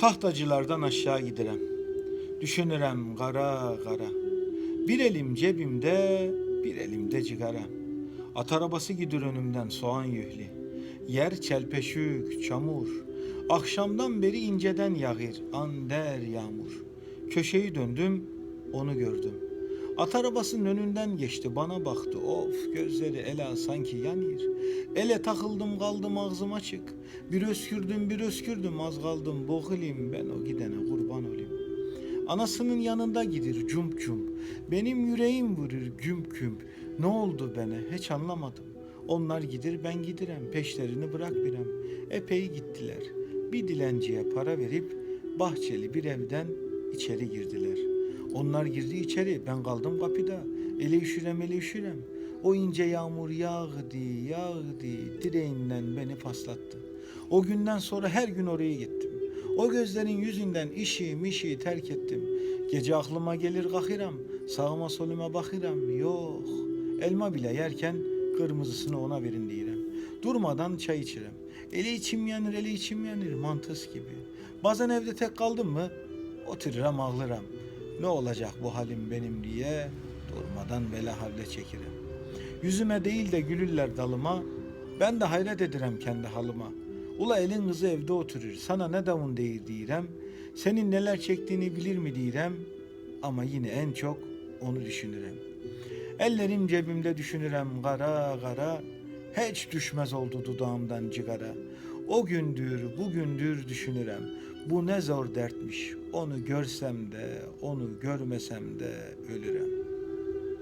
Tahtacılardan aşağı gidirem. Düşünürem kara kara. Bir elim cebimde, bir elimde cigara. At arabası gidir önümden soğan yühlü. Yer çelpeşük, çamur. Akşamdan beri inceden yağır, ander yağmur. Köşeyi döndüm, onu gördüm. At arabasının önünden geçti, bana baktı. Of, gözleri ela sanki yanır. Ele takıldım kaldım ağzım açık. Bir öskürdüm bir öskürdüm az kaldım boğulayım ben o gidene kurban olayım. Anasının yanında gidir cump cump. Benim yüreğim vurur güm güm. Ne oldu bana hiç anlamadım. Onlar gidir ben gidirem peşlerini bırak birem. Epey gittiler. Bir dilenciye para verip bahçeli bir evden içeri girdiler. Onlar girdi içeri ben kaldım kapıda. Ele üşürem ele üşürem. O ince yağmur yağdı yağdı direğinden beni paslattı. O günden sonra her gün oraya gittim. O gözlerin yüzünden işi mişi terk ettim. Gece aklıma gelir kalkıram, sağıma soluma bakıram. Yok, elma bile yerken kırmızısını ona verin diyerem. Durmadan çay içirem. Eli içim yanır, eli içim yanır, mantıs gibi. Bazen evde tek kaldım mı, otururam ağlarım. Ne olacak bu halim benim diye durmadan bela havle çekirim. Yüzüme değil de gülürler dalıma, ben de hayret ederim kendi halıma. Ula elin kızı evde oturur, sana ne davun değil diyirem. Senin neler çektiğini bilir mi diyirem. Ama yine en çok onu düşünürem. Ellerim cebimde düşünürem kara kara. Hiç düşmez oldu dudağımdan cigara. O gündür bugündür düşünürem. Bu ne zor dertmiş. Onu görsem de onu görmesem de ölürem.